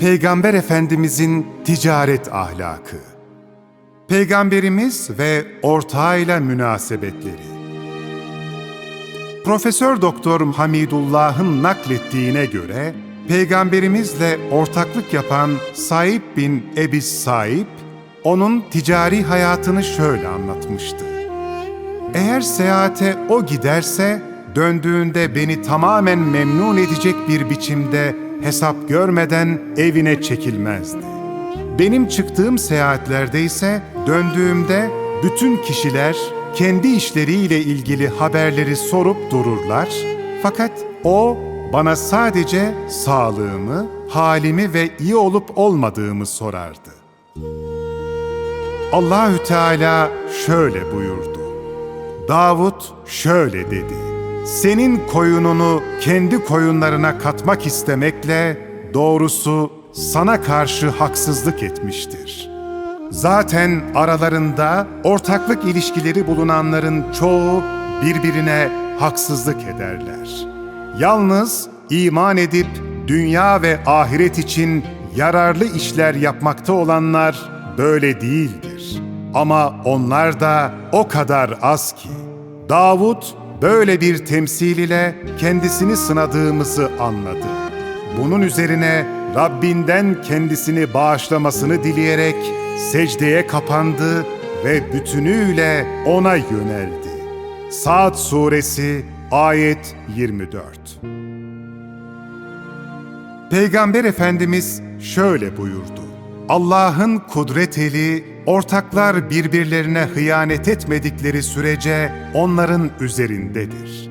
Peygamber Efendimizin ticaret ahlakı. Peygamberimiz ve ortağıyla münasebetleri. Profesör Doktor Hamidullah'ın naklettiğine göre peygamberimizle ortaklık yapan Saib bin Ebis Saib onun ticari hayatını şöyle anlatmıştı. Eğer seyahate o giderse döndüğünde beni tamamen memnun edecek bir biçimde hesap görmeden evine çekilmezdi. Benim çıktığım seyahatlerde ise döndüğümde bütün kişiler kendi işleriyle ilgili haberleri sorup dururlar. Fakat o bana sadece sağlığımı, halimi ve iyi olup olmadığımı sorardı. Allahü Teala şöyle buyurdu. Davut şöyle dedi. Senin koyununu kendi koyunlarına katmak istemekle doğrusu sana karşı haksızlık etmiştir. Zaten aralarında ortaklık ilişkileri bulunanların çoğu birbirine haksızlık ederler. Yalnız iman edip dünya ve ahiret için yararlı işler yapmakta olanlar böyle değildir. Ama onlar da o kadar az ki. Davut böyle bir temsil ile kendisini sınadığımızı anladı. Bunun üzerine Rabbinden kendisini bağışlamasını dileyerek secdeye kapandı ve bütünüyle ona yöneldi. Saat Suresi ayet 24 Peygamber Efendimiz şöyle buyurdu. Allah'ın kudret eli, ortaklar birbirlerine hıyanet etmedikleri sürece onların üzerindedir.